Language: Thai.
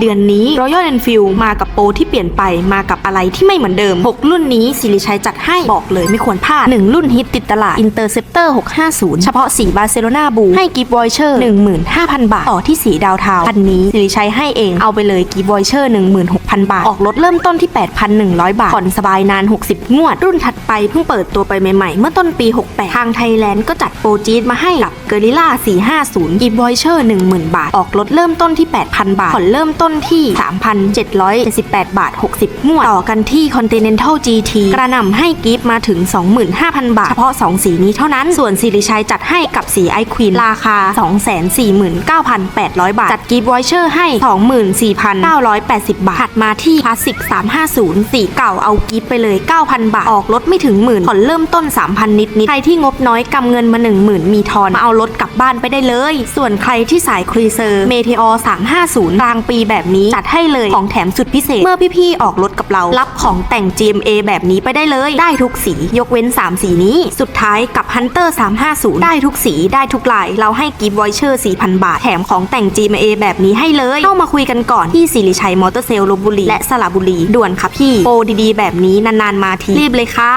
เดือนนี้ Royal Enfield มากับโปรที่เปลี่ยนไปมากับอะไรที่ไม่เหมือนเดิม 6 รุ่นนี้สิริชัยจัดให้บอกเลยไม่ควรพลาด 1 รุ่นฮิตติดตลาด Interceptor 650 เฉพาะสีบาร์เซโลนาบู ให้กิฟต์วอยเชอร์15,000 บาท ต่อที่สีดาวเทาคันนี้สิริชัยให้เองเอาไปเลยกิฟต์วอยเชอร์16,000 บาท ออกรถเริ่มต้นที่ 8,100 บาทผ่อนสบายนาน 60 งวด รุ่นถัดไปเพิ่งเปิดตัวไปใหม่ๆ เมื่อต้นปี 68 ทางไทยแลนด์ก็จัดโปรจี๊ดมาให้กับเกอริล่า450กิฟต์วอยเชอร์10,000 บาท ออกรถเริ่มต้นที่ 8,000 บาทผ่อนเริ่มต้นที่ 3,778 บาท 60 งวด ต่อกันที่ Continental GT กระหน่ำให้กิฟต์มาถึง 25,000 บาท เฉพาะ 2 สีนี้เท่านั้น ส่วนสิริชัยจัดให้กับสีไอควีนราคา 249,800 บาท จัดกิฟต์วอยเชอร์ให้ 24,980 บาทถัดมาาที่คลาสสิก350 สีเก่าเอากิฟต์ไปเลย 9,000 บาท ออกรถไม่ถึงหมื่นผ่อนเริ่มต้น 3,000 นิดนิดใครที่งบน้อยกำเงินมา 10,000 มีทอน มาเอารถกลับบ้านไปได้เลย ส่วนใครที่สายครีเซอร์เมเทอร์350 กลางปีแบบนี้ จัดให้เลยของแถมสุดพิเศษ เมื่อพี่ๆออกรถกับเรา รับของแต่ง GMA แบบนี้ไปได้เลย ได้ทุกสี ยกเว้น 3 สีนี้ สุดท้ายกับ Hunter 350 ได้ทุกสีได้ทุกลาย เราให้กิฟต์วอยเชอร์4,000 บาท แถมของแต่ง GMA แบบนี้ให้เลย เข้ามาคุยกันก่อนที่สิริชัยมอเตอร์เซลลลบบุรีและสระบุรีด่วนค่ะพี่โปรดีๆ แบบนี้นานๆมาทีรีบเลยค่ะ